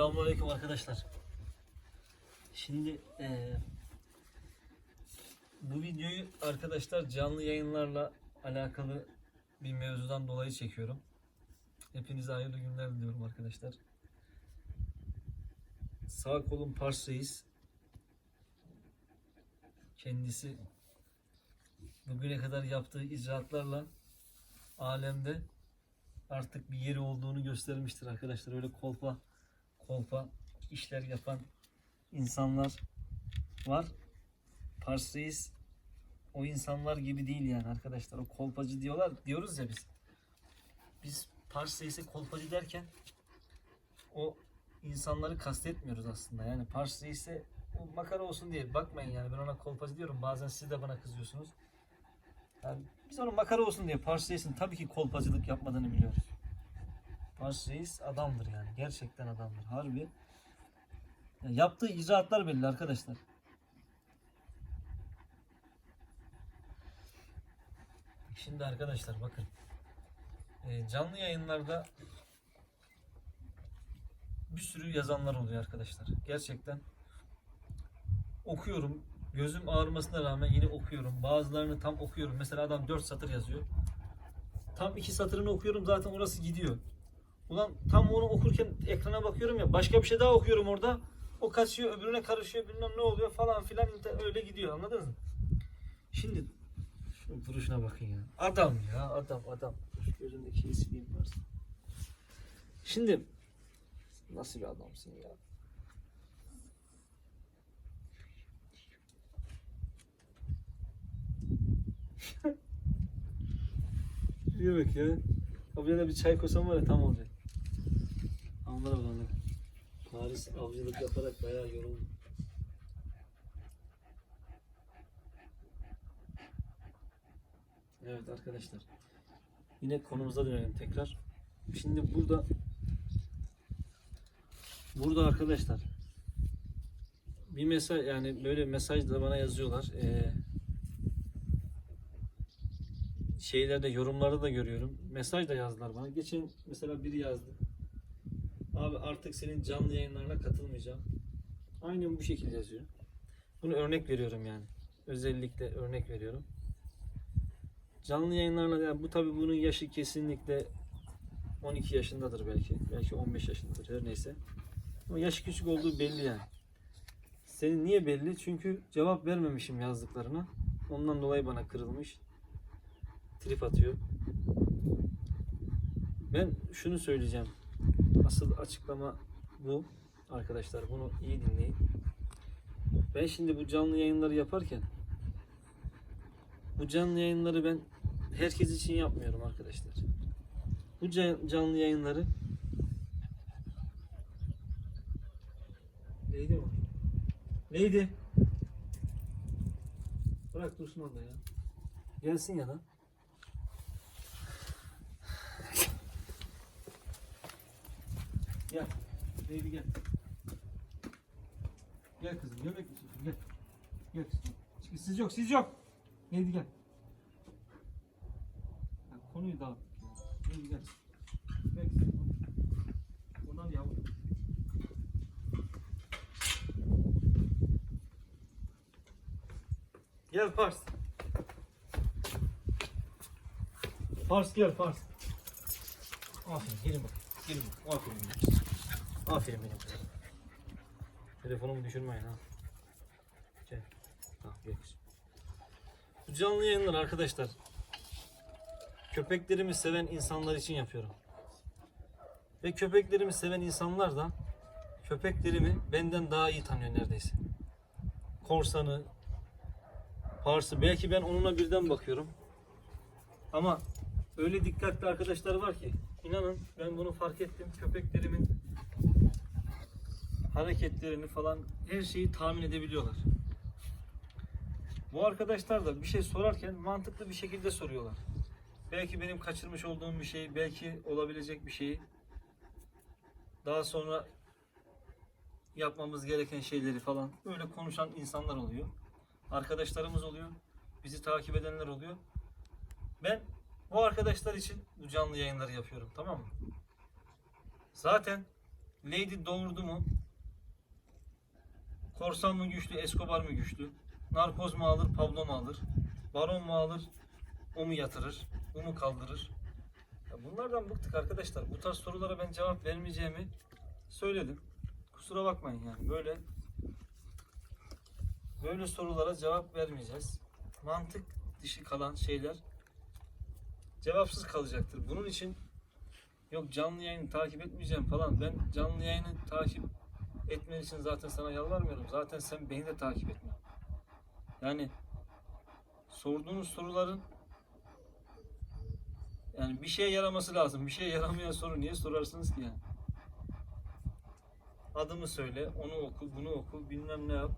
Selamünaleyküm arkadaşlar. Şimdi eee, bu videoyu arkadaşlar canlı yayınlarla alakalı bir mevzudan dolayı çekiyorum. Hepinize hayırlı günler diliyorum arkadaşlar. Sağ kolum Reis. Kendisi bugüne kadar yaptığı icraatlarla alemde artık bir yeri olduğunu göstermiştir arkadaşlar. Öyle kolpa kolpa işler yapan insanlar var. Pars o insanlar gibi değil yani arkadaşlar. O kolpacı diyorlar diyoruz ya biz. Biz Pars kolpacı derken o insanları kastetmiyoruz aslında. Yani Pars Reis'e makara olsun diye bakmayın yani ben ona kolpacı diyorum. Bazen siz de bana kızıyorsunuz. Yani biz onun makara olsun diye Pars tabii ki kolpacılık yapmadığını biliyoruz. Pars Reis adamdır yani. Gerçekten adamdır. Harbi. Ya yaptığı icraatlar belli arkadaşlar. Şimdi arkadaşlar bakın. Ee, canlı yayınlarda bir sürü yazanlar oluyor arkadaşlar. Gerçekten okuyorum. Gözüm ağrımasına rağmen yine okuyorum. Bazılarını tam okuyorum. Mesela adam 4 satır yazıyor. Tam iki satırını okuyorum zaten orası gidiyor. Ulan tam onu okurken ekrana bakıyorum ya başka bir şey daha okuyorum orada. O kaçıyor öbürüne karışıyor bilmem ne oluyor falan filan öyle gidiyor anladınız mı? Şimdi şu duruşuna bakın ya. Adam ya adam adam. Şu gözündeki şeyi sileyim varsa. Şimdi nasıl bir adamsın ya? Bak ya. Abiye de bir çay koysam var ya tam olacak. Anlar anlar. Paris avcılık yaparak bayağı yoruldum. Evet arkadaşlar. Yine konumuza dönelim tekrar. Şimdi burada burada arkadaşlar bir mesaj yani böyle mesaj da bana yazıyorlar. Ee, şeylerde yorumlarda da görüyorum. Mesaj da yazdılar bana. Geçen mesela biri yazdı. Artık senin canlı yayınlarına katılmayacağım. Aynen bu şekilde yazıyor. Bunu örnek veriyorum yani. Özellikle örnek veriyorum. Canlı yayınlarla yani bu tabi bunun yaşı kesinlikle 12 yaşındadır belki. Belki 15 yaşındadır her neyse. Ama yaşı küçük olduğu belli yani. Senin niye belli? Çünkü cevap vermemişim yazdıklarına. Ondan dolayı bana kırılmış. Trip atıyor. Ben şunu söyleyeceğim. Asıl açıklama bu. Arkadaşlar bunu iyi dinleyin. Ben şimdi bu canlı yayınları yaparken bu canlı yayınları ben herkes için yapmıyorum arkadaşlar. Bu can- canlı yayınları Neydi o? Neydi? Bırak dursun orada ya. Gelsin ya da. Gel. Baby gel. Gel kızım yemek istiyorsun gel. Gel kızım. Çünkü siz yok siz yok. Neydi gel. Ya, konuyu dağıttık ya. Neydi gel. Gel kızım. Oradan yavrum. Gel Pars. Pars gel Pars. Aferin gelin bak. Gelin bak. Aferin. Aferin benim kızım. Telefonumu düşürmeyin ha. Gel. Ha. Bu canlı yayınlar arkadaşlar. Köpeklerimi seven insanlar için yapıyorum. Ve köpeklerimi seven insanlar da köpeklerimi benden daha iyi tanıyor neredeyse. Korsanı, Pars'ı belki ben onuna birden bakıyorum. Ama öyle dikkatli arkadaşlar var ki inanın ben bunu fark ettim. Köpeklerimin hareketlerini falan her şeyi tahmin edebiliyorlar. Bu arkadaşlar da bir şey sorarken mantıklı bir şekilde soruyorlar. Belki benim kaçırmış olduğum bir şey, belki olabilecek bir şeyi daha sonra yapmamız gereken şeyleri falan öyle konuşan insanlar oluyor. Arkadaşlarımız oluyor. Bizi takip edenler oluyor. Ben bu arkadaşlar için bu canlı yayınları yapıyorum tamam mı? Zaten Lady doğurdu mu? Korsan mı güçlü, Escobar mı güçlü? Narkoz mu alır, Pablo mu alır? Baron mu alır, o mu yatırır, bu mu kaldırır? Ya bunlardan bıktık arkadaşlar. Bu tarz sorulara ben cevap vermeyeceğimi söyledim. Kusura bakmayın yani böyle böyle sorulara cevap vermeyeceğiz. Mantık dışı kalan şeyler cevapsız kalacaktır. Bunun için yok canlı yayını takip etmeyeceğim falan. Ben canlı yayını takip etmen için zaten sana yalvarmıyorum. Zaten sen beni de takip etme. Yani sorduğunuz soruların yani bir şeye yaraması lazım. Bir şeye yaramayan soru niye sorarsınız ki yani? Adımı söyle, onu oku, bunu oku, bilmem ne yap.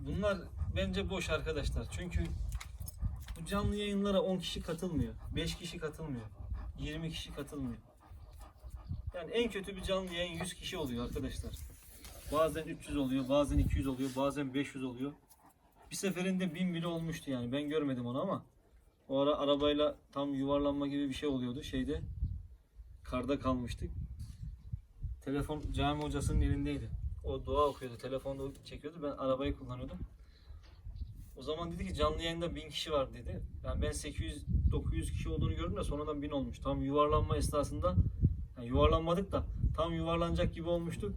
Bunlar bence boş arkadaşlar. Çünkü bu canlı yayınlara 10 kişi katılmıyor. 5 kişi katılmıyor. 20 kişi katılmıyor. Yani en kötü bir canlı yayın 100 kişi oluyor arkadaşlar. Bazen 300 oluyor, bazen 200 oluyor, bazen 500 oluyor. Bir seferinde 1000 bile olmuştu yani. Ben görmedim onu ama o ara arabayla tam yuvarlanma gibi bir şey oluyordu şeyde. Karda kalmıştık. Telefon cami hocasının elindeydi. O dua okuyordu, telefonda çekiyordu. Ben arabayı kullanıyordum. O zaman dedi ki canlı yayında 1000 kişi var dedi. Yani ben 800-900 kişi olduğunu gördüm de sonradan 1000 olmuş. Tam yuvarlanma esnasında yani yuvarlanmadık da tam yuvarlanacak gibi olmuştuk.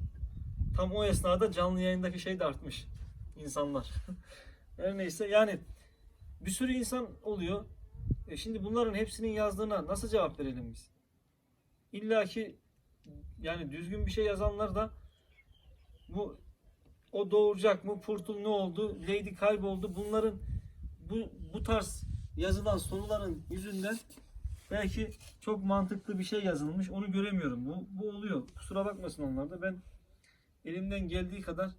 Tam o esnada canlı yayındaki şey de artmış. insanlar. Her neyse yani bir sürü insan oluyor. E şimdi bunların hepsinin yazdığına nasıl cevap verelim biz? İlla ki yani düzgün bir şey yazanlar da bu o doğuracak mı? Purtul ne oldu? Lady kayboldu. Bunların bu bu tarz yazılan soruların yüzünden belki çok mantıklı bir şey yazılmış. Onu göremiyorum. Bu, bu oluyor. Kusura bakmasın onlar da. Ben elimden geldiği kadar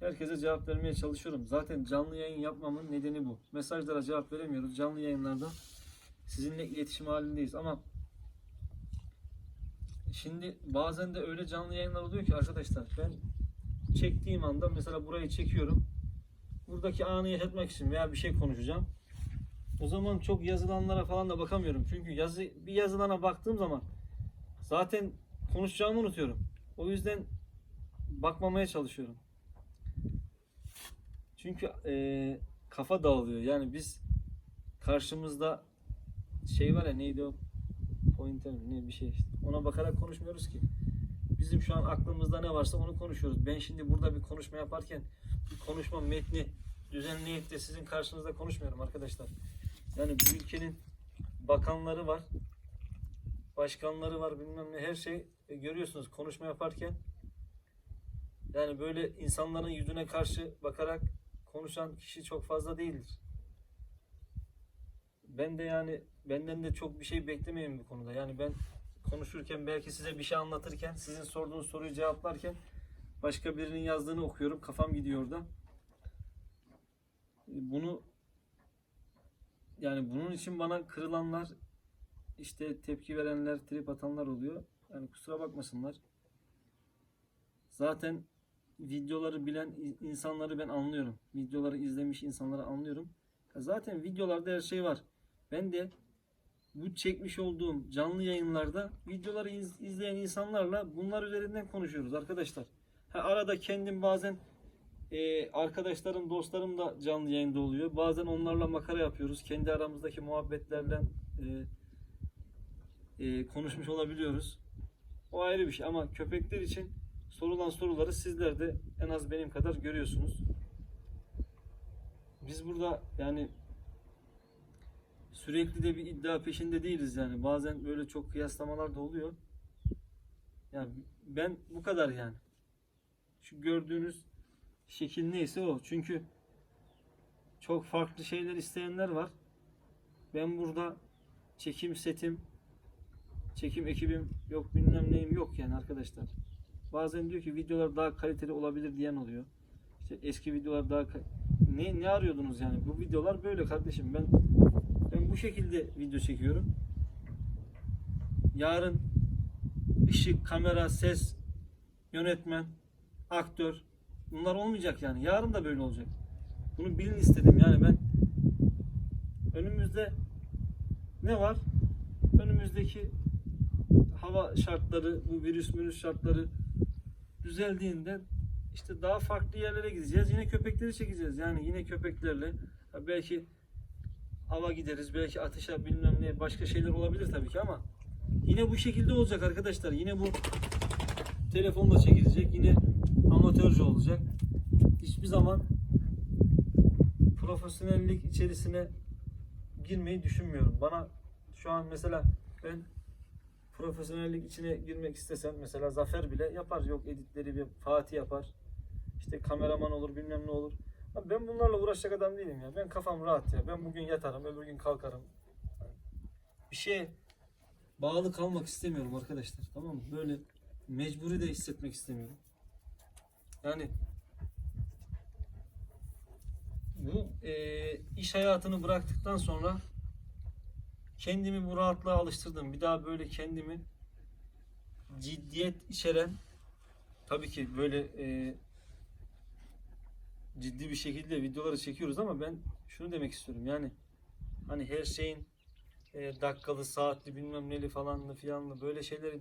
herkese cevap vermeye çalışıyorum. Zaten canlı yayın yapmamın nedeni bu. Mesajlara cevap veremiyoruz. Canlı yayınlarda sizinle iletişim halindeyiz ama şimdi bazen de öyle canlı yayınlar oluyor ki arkadaşlar ben çektiğim anda mesela burayı çekiyorum. Buradaki anı yaşatmak için veya bir şey konuşacağım. O zaman çok yazılanlara falan da bakamıyorum. Çünkü yazı bir yazılana baktığım zaman zaten konuşacağımı unutuyorum. O yüzden bakmamaya çalışıyorum. Çünkü eee, kafa dağılıyor. Yani biz karşımızda şey var ya neydi o pointer ne bir şey işte. Ona bakarak konuşmuyoruz ki. Bizim şu an aklımızda ne varsa onu konuşuyoruz. Ben şimdi burada bir konuşma yaparken bir konuşma metni düzenleyip de sizin karşınızda konuşmuyorum arkadaşlar. Yani bu ülkenin bakanları var, başkanları var bilmem ne her şey e, görüyorsunuz konuşma yaparken yani böyle insanların yüzüne karşı bakarak konuşan kişi çok fazla değildir. Ben de yani benden de çok bir şey beklemeyin bu konuda. Yani ben konuşurken belki size bir şey anlatırken sizin sorduğunuz soruyu cevaplarken başka birinin yazdığını okuyorum. Kafam gidiyor orada. Bunu yani bunun için bana kırılanlar işte tepki verenler, trip atanlar oluyor. Yani kusura bakmasınlar. Zaten videoları bilen insanları ben anlıyorum. Videoları izlemiş insanları anlıyorum. Zaten videolarda her şey var. Ben de bu çekmiş olduğum canlı yayınlarda videoları iz- izleyen insanlarla bunlar üzerinden konuşuyoruz arkadaşlar. Ha, arada kendim bazen e, arkadaşlarım, dostlarım da canlı yayında oluyor. Bazen onlarla makara yapıyoruz. Kendi aramızdaki muhabbetlerle e, e, konuşmuş olabiliyoruz. O ayrı bir şey ama köpekler için sorulan soruları sizler de en az benim kadar görüyorsunuz. Biz burada yani sürekli de bir iddia peşinde değiliz yani. Bazen böyle çok kıyaslamalar da oluyor. Yani ben bu kadar yani. Şu gördüğünüz şekil neyse o. Çünkü çok farklı şeyler isteyenler var. Ben burada çekim setim, çekim ekibim yok bilmem neyim yok yani arkadaşlar. Bazen diyor ki videolar daha kaliteli olabilir diyen oluyor. İşte eski videolar daha ne ne arıyordunuz yani? Bu videolar böyle kardeşim. Ben ben bu şekilde video çekiyorum. Yarın ışık, kamera, ses, yönetmen, aktör bunlar olmayacak yani. Yarın da böyle olacak. Bunu bilin istedim yani ben önümüzde ne var? önümüzdeki hava şartları, bu virüs virüs şartları düzeldiğinde işte daha farklı yerlere gideceğiz. Yine köpekleri çekeceğiz. Yani yine köpeklerle belki hava gideriz, belki ateşe bilmem ne başka şeyler olabilir tabii ki ama yine bu şekilde olacak arkadaşlar. Yine bu telefonla çekilecek. Yine amatörce olacak. Hiçbir zaman profesyonellik içerisine girmeyi düşünmüyorum. Bana şu an mesela ben profesyonellik içine girmek istesem mesela Zafer bile yapar. Yok editleri bir Fatih yapar. İşte kameraman olur bilmem ne olur. Abi ben bunlarla uğraşacak adam değilim ya. Ben kafam rahat ya. Ben bugün yatarım, öbür gün kalkarım. Bir şeye bağlı kalmak istemiyorum arkadaşlar. Tamam mı? Böyle mecburi de hissetmek istemiyorum. Yani bu eee, iş hayatını bıraktıktan sonra kendimi bu rahatlığa alıştırdım. Bir daha böyle kendimi ciddiyet içeren tabii ki böyle eee, ciddi bir şekilde videoları çekiyoruz ama ben şunu demek istiyorum. Yani hani her şeyin eee, dakikalı, saatli bilmem neli falanlı filanlı böyle şeyleri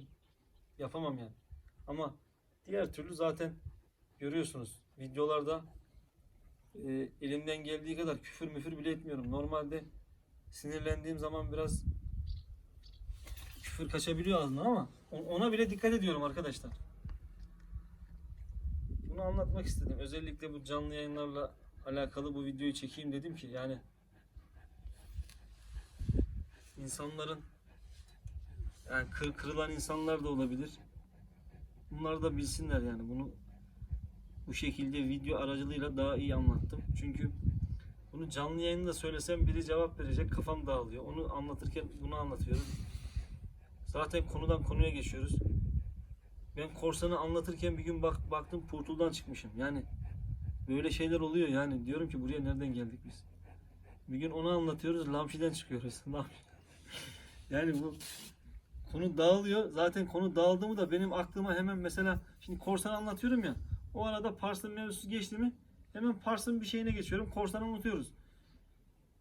yapamam yani. Ama diğer türlü zaten görüyorsunuz videolarda e, elimden geldiği kadar küfür müfür bile etmiyorum. Normalde sinirlendiğim zaman biraz küfür kaçabiliyor ağzımdan ama ona bile dikkat ediyorum arkadaşlar. Bunu anlatmak istedim. Özellikle bu canlı yayınlarla alakalı bu videoyu çekeyim dedim ki yani insanların yani kır, kırılan insanlar da olabilir. Bunlar da bilsinler yani bunu bu şekilde video aracılığıyla daha iyi anlattım. Çünkü bunu canlı yayında söylesem biri cevap verecek kafam dağılıyor. Onu anlatırken bunu anlatıyorum. Zaten konudan konuya geçiyoruz. Ben korsanı anlatırken bir gün bak baktım portaldan çıkmışım. Yani böyle şeyler oluyor yani. Diyorum ki buraya nereden geldik biz? Bir gün onu anlatıyoruz. Lamşiden çıkıyoruz. Yani bu konu dağılıyor. Zaten konu dağıldı mı da benim aklıma hemen mesela şimdi korsan anlatıyorum ya. O arada Pars'ın mevzusu geçti mi hemen Pars'ın bir şeyine geçiyorum. Korsanı unutuyoruz.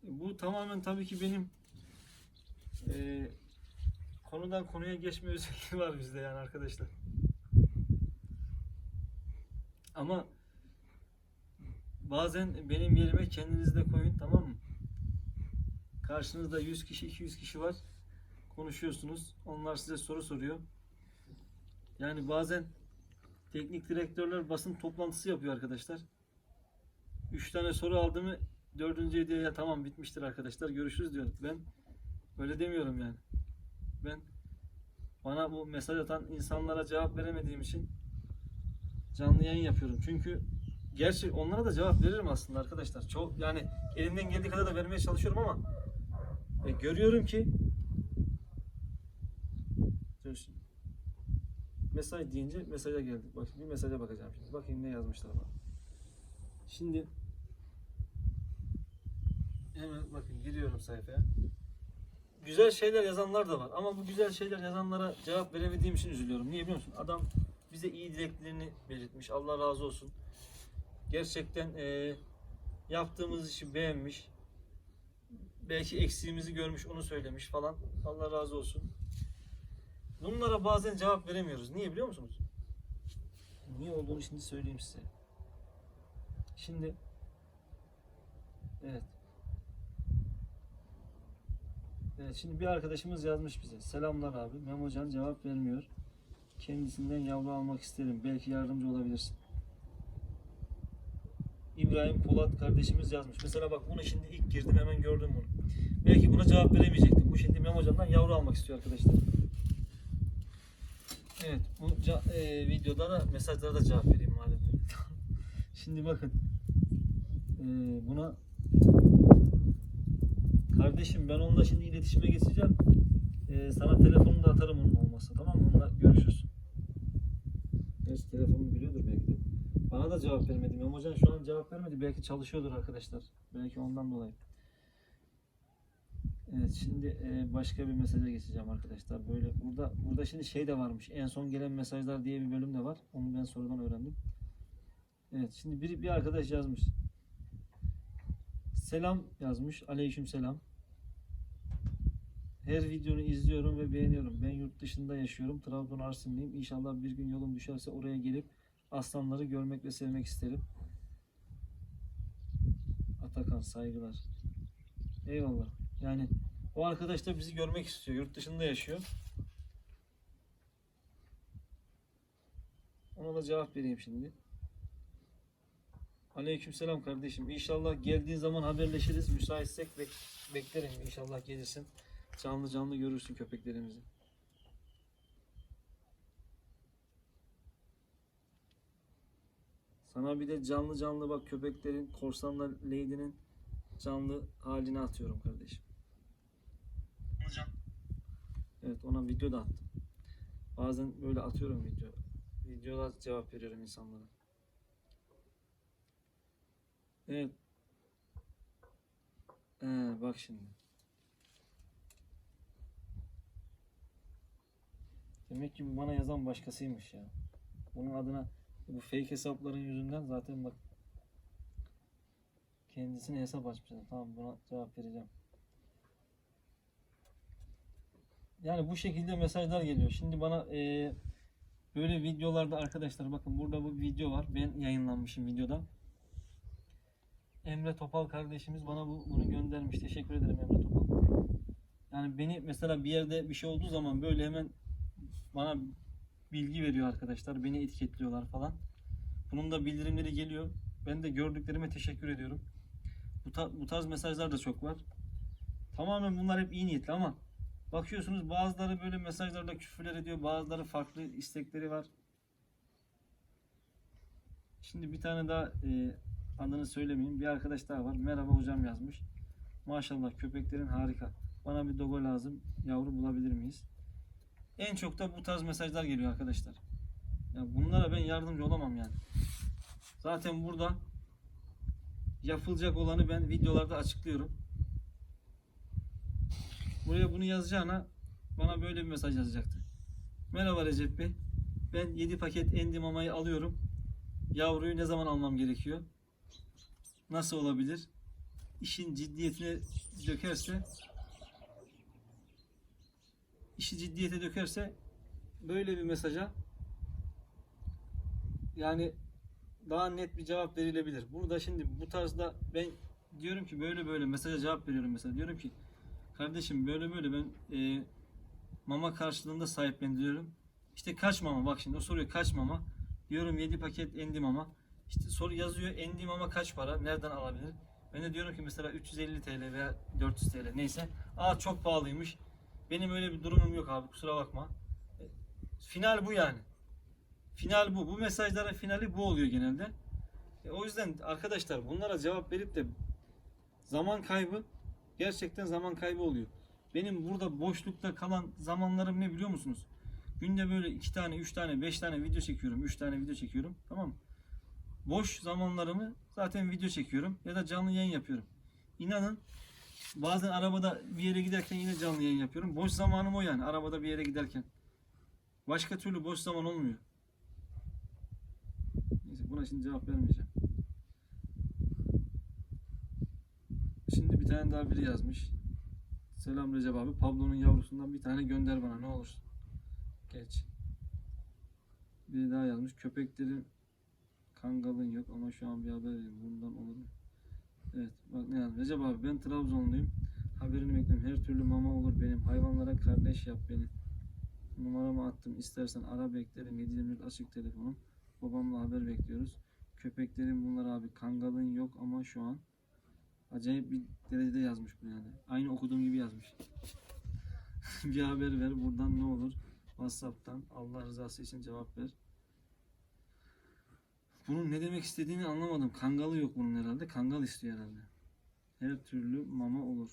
Bu tamamen tabii ki benim eee, konudan konuya geçme özelliği var bizde yani arkadaşlar. Ama bazen benim yerime kendinizi de koyun tamam mı? Karşınızda 100 kişi 200 kişi var. Konuşuyorsunuz. Onlar size soru soruyor. Yani bazen teknik direktörler basın toplantısı yapıyor arkadaşlar. 3 tane soru aldı mı dördüncü diye ya tamam bitmiştir arkadaşlar görüşürüz diyor. Ben öyle demiyorum yani. Ben bana bu mesaj atan insanlara cevap veremediğim için canlı yayın yapıyorum. Çünkü gerçi onlara da cevap veririm aslında arkadaşlar. Çok yani elimden geldiği kadar da vermeye çalışıyorum ama e, görüyorum ki Dur şimdi. Mesaj deyince mesaja geldik. Bak bir mesaja bakacağım şimdi. Bakayım ne yazmışlar bana. Şimdi hemen bakın giriyorum sayfaya. Güzel şeyler yazanlar da var ama bu güzel şeyler yazanlara cevap veremediğim için üzülüyorum. Niye biliyor musun? Adam bize iyi dileklerini belirtmiş. Allah razı olsun. Gerçekten eee, yaptığımız işi beğenmiş. Belki eksiğimizi görmüş, onu söylemiş falan. Allah razı olsun. Bunlara bazen cevap veremiyoruz. Niye biliyor musunuz? Niye olduğunu şimdi söyleyeyim size. Şimdi Evet. Evet şimdi bir arkadaşımız yazmış bize. Selamlar abi. Memocan cevap vermiyor. Kendisinden yavru almak isterim. Belki yardımcı olabilirsin. İbrahim Polat kardeşimiz yazmış. Mesela bak bunu şimdi ilk girdim hemen gördüm bunu. Belki buna cevap veremeyecektim. Bu şimdi Memocan'dan yavru almak istiyor arkadaşlar. Evet, bu ca- e, videoda da mesajlara da cevap vereyim madem. Şimdi bakın. E, buna kardeşim ben onunla şimdi iletişime geçeceğim. E, sana telefonunu da atarım onun olmazsa tamam mı? Onunla görüşürüz. Gerçi telefonunu biliyordur belki de. Bana da cevap vermedi. Memocan şu an cevap vermedi. Belki çalışıyordur arkadaşlar. Belki ondan dolayı. Evet şimdi e, başka bir mesaja geçeceğim arkadaşlar. Böyle burada burada şimdi şey de varmış. En son gelen mesajlar diye bir bölüm de var. Onu ben sonradan öğrendim. Evet şimdi bir, bir arkadaş yazmış. Selam yazmış. Aleyküm selam. Her videonu izliyorum ve beğeniyorum. Ben yurt dışında yaşıyorum. Trabzon Arsinliyim. İnşallah bir gün yolum düşerse oraya gelip aslanları görmek ve sevmek isterim. Atakan saygılar. Eyvallah. Yani o arkadaş da bizi görmek istiyor. Yurt dışında yaşıyor. Ona da cevap vereyim şimdi. Aleykümselam kardeşim. İnşallah geldiğin zaman haberleşiriz. Müsaitsek bek- beklerim. İnşallah gelirsin. Canlı canlı görürsün köpeklerimizi. Sana bir de canlı canlı bak köpeklerin, korsanla Lady'nin canlı halini atıyorum kardeşim. Evet ona video da attım. Bazen böyle atıyorum video. Videoda cevap veriyorum insanlara. Evet. Ee, bak şimdi. Demek ki bu bana yazan başkasıymış ya. Bunun adına bu fake hesapların yüzünden zaten bak kendisine hesap açmış. Tamam buna cevap vereceğim. Yani bu şekilde mesajlar geliyor. Şimdi bana eee, böyle videolarda arkadaşlar bakın burada bu video var. Ben yayınlanmışım videoda. Emre Topal kardeşimiz bana bu, bunu göndermiş. Teşekkür ederim Emre Topal. Yani beni mesela bir yerde bir şey olduğu zaman böyle hemen bana bilgi veriyor arkadaşlar. Beni etiketliyorlar falan. Bunun da bildirimleri geliyor. Ben de gördüklerime teşekkür ediyorum. Bu, ta- bu tarz mesajlar da çok var. Tamamen bunlar hep iyi niyetli ama bakıyorsunuz bazıları böyle mesajlarda küfürler ediyor. Bazıları farklı istekleri var. Şimdi bir tane daha e, adını söylemeyeyim. Bir arkadaş daha var. Merhaba hocam yazmış. Maşallah köpeklerin harika. Bana bir dogo lazım. Yavru bulabilir miyiz? En çok da bu tarz mesajlar geliyor arkadaşlar. Ya bunlara ben yardımcı olamam yani. Zaten burada yapılacak olanı ben videolarda açıklıyorum. Buraya bunu yazacağına bana böyle bir mesaj yazacaktı. Merhaba Recep Bey. Ben 7 paket endi mamayı alıyorum. Yavruyu ne zaman almam gerekiyor? Nasıl olabilir? İşin ciddiyetine dökerse işi ciddiyete dökerse böyle bir mesaja yani daha net bir cevap verilebilir. Burada şimdi bu tarzda ben diyorum ki böyle böyle mesaja cevap veriyorum mesela. Diyorum ki kardeşim böyle böyle ben e, mama karşılığında sahiplendiriyorum. İşte kaç mama bak şimdi o soruyor kaç mama. Diyorum 7 paket endi mama. İşte soru yazıyor endi mama kaç para nereden alabilir? Ben de diyorum ki mesela 350 TL veya 400 TL neyse. Aa çok pahalıymış. Benim öyle bir durumum yok abi kusura bakma. E, Final bu yani. Final bu. Bu mesajların finali bu oluyor genelde. E, o yüzden arkadaşlar bunlara cevap verip de zaman kaybı gerçekten zaman kaybı oluyor. Benim burada boşlukta kalan zamanlarım ne biliyor musunuz? Günde böyle iki tane, üç tane, beş tane video çekiyorum. Üç tane video çekiyorum. Tamam mı? Boş zamanlarımı zaten video çekiyorum ya da canlı yayın yapıyorum. İnanın bazen arabada bir yere giderken yine canlı yayın yapıyorum. Boş zamanım o yani arabada bir yere giderken. Başka türlü boş zaman olmuyor. Neyse buna şimdi cevap vermeyeceğim. Şimdi bir tane daha biri yazmış. Selam Recep abi. Pablo'nun yavrusundan bir tane gönder bana ne olursun. Geç. Biri daha yazmış. Köpeklerin kangalın yok ama şu an bir haber vereyim. Bundan olur mu? Evet. Bak ne yazmış. Recep abi ben Trabzonluyum. Haberini bekliyorum. Her türlü mama olur benim. Hayvanlara kardeş yap beni. Numaramı attım. İstersen ara beklerim. 724 açık telefonum. Babamla haber bekliyoruz. Köpeklerin bunlar abi. Kangalın yok ama şu an acayip bir derecede yazmış bu yani. Aynı okuduğum gibi yazmış. bir haber ver buradan ne olur. WhatsApp'tan Allah rızası için cevap ver. Bunun ne demek istediğini anlamadım. Kangalı yok bunun herhalde. Kangal istiyor herhalde. Her türlü mama olur.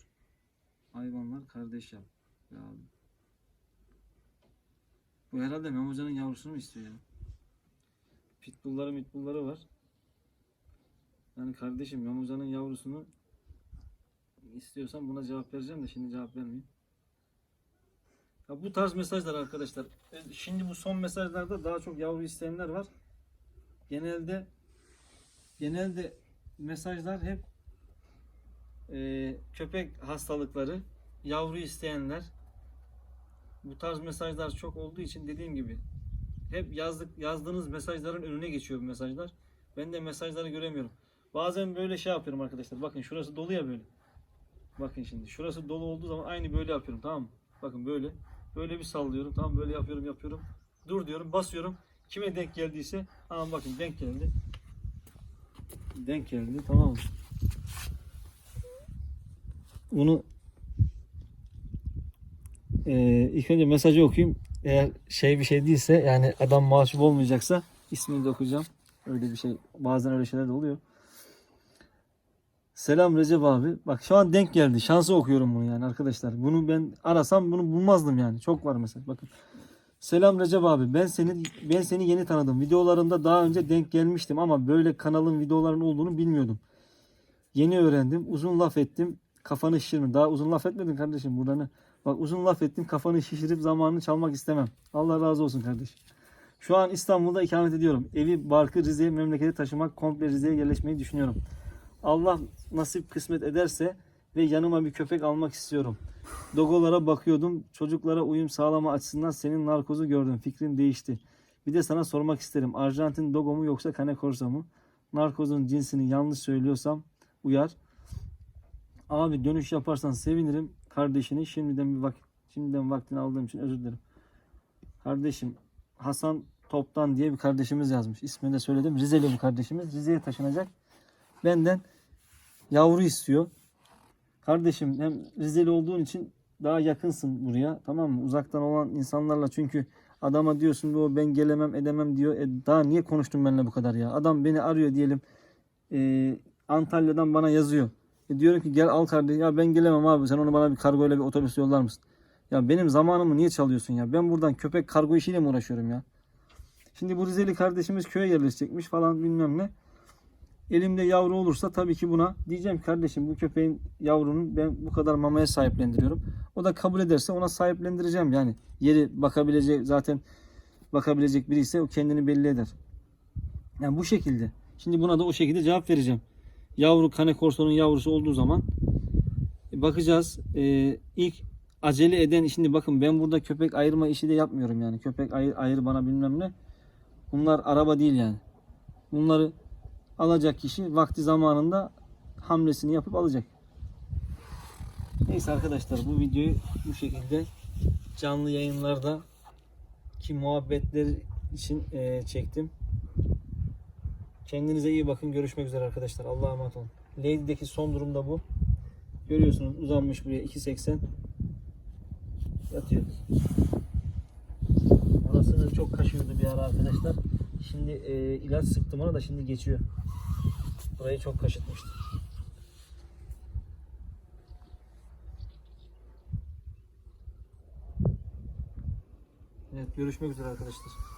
Hayvanlar kardeş yap. Ya abi. Bu herhalde Hoca'nın yavrusunu mu istiyor ya? Pitbullları mitbullları var. Yani kardeşim Hoca'nın yavrusunu istiyorsan buna cevap vereceğim de şimdi cevap vermeyeyim. Ya bu tarz mesajlar arkadaşlar. E, Şimdi bu son mesajlarda daha çok yavru isteyenler var. Genelde genelde mesajlar hep e, köpek hastalıkları, yavru isteyenler, bu tarz mesajlar çok olduğu için dediğim gibi hep yazdık yazdığınız mesajların önüne geçiyor bu mesajlar. Ben de mesajları göremiyorum. Bazen böyle şey yapıyorum arkadaşlar. Bakın şurası dolu ya böyle. Bakın şimdi şurası dolu olduğu zaman aynı böyle yapıyorum tamam mı? Bakın böyle. Böyle bir sallıyorum tamam böyle yapıyorum yapıyorum. Dur diyorum basıyorum. Kime denk geldiyse tamam bakın denk geldi. Denk geldi tamam mı? Bunu ee, ilk önce mesajı okuyayım. Eğer şey bir şey değilse yani adam mahcup olmayacaksa ismini de okuyacağım. Öyle bir şey. Bazen öyle şeyler de oluyor. Selam Recep abi. Bak şu an denk geldi. Şansı okuyorum bunu yani arkadaşlar. Bunu ben arasam bunu bulmazdım yani. Çok var mesela. Bakın. Selam Recep abi. Ben seni ben seni yeni tanıdım. Videolarında daha önce denk gelmiştim ama böyle kanalın videoların olduğunu bilmiyordum. Yeni öğrendim. Uzun laf ettim. Kafanı şişirme. Daha uzun laf etmedin kardeşim burada ne? Bak uzun laf ettim. Kafanı şişirip zamanını çalmak istemem. Allah razı olsun kardeşim. Şu an İstanbul'da ikamet ediyorum. Evi, barkı Rize'ye, memlekete taşımak, komple Rize'ye yerleşmeyi düşünüyorum. Allah nasip kısmet ederse ve yanıma bir köpek almak istiyorum. Dogolara bakıyordum. Çocuklara uyum sağlama açısından senin narkozu gördüm. Fikrim değişti. Bir de sana sormak isterim. Arjantin dogo mu yoksa Cane Corso mu? Narkozun cinsini yanlış söylüyorsam uyar. Abi dönüş yaparsan sevinirim. Kardeşini şimdiden bir vak şimdiden vaktini aldığım için özür dilerim. Kardeşim Hasan Toptan diye bir kardeşimiz yazmış. İsmini de söyledim. Rizeli bir kardeşimiz. Rize'ye taşınacak. Benden yavru istiyor. Kardeşim hem Rizeli olduğun için daha yakınsın buraya. Tamam mı? Uzaktan olan insanlarla çünkü adama diyorsun o ben gelemem edemem diyor. E daha niye konuştun benimle bu kadar ya? Adam beni arıyor diyelim. E, Antalya'dan bana yazıyor. E diyorum ki gel al kardeş. Ya ben gelemem abi. Sen onu bana bir kargoyla bir otobüs yollar mısın? Ya benim zamanımı niye çalıyorsun ya? Ben buradan köpek kargo işiyle mi uğraşıyorum ya? Şimdi bu Rizeli kardeşimiz köye yerleşecekmiş falan bilmem ne. Elimde yavru olursa tabii ki buna diyeceğim kardeşim bu köpeğin yavrunun ben bu kadar mamaya sahiplendiriyorum. O da kabul ederse ona sahiplendireceğim yani. Yeri bakabilecek zaten bakabilecek biri ise o kendini belli eder. Yani bu şekilde. Şimdi buna da o şekilde cevap vereceğim. Yavru Cane Corso'nun yavrusu olduğu zaman e, bakacağız. Ee, ilk acele eden şimdi bakın ben burada köpek ayırma işi de yapmıyorum yani. Köpek ayır, ayır bana bilmem ne. Bunlar araba değil yani. Bunları alacak kişi vakti zamanında hamlesini yapıp alacak. Neyse arkadaşlar bu videoyu bu şekilde canlı yayınlarda ki muhabbetler için eee, çektim. Kendinize iyi bakın. Görüşmek üzere arkadaşlar. Allah'a emanet olun. Lady'deki son durum da bu. Görüyorsunuz uzanmış buraya 2.80 yatıyor. Orasını çok kaşıyordu bir ara arkadaşlar. Şimdi e, ilaç sıktım ona da şimdi geçiyor. Burayı çok kaşıtmıştı. Evet görüşmek üzere arkadaşlar.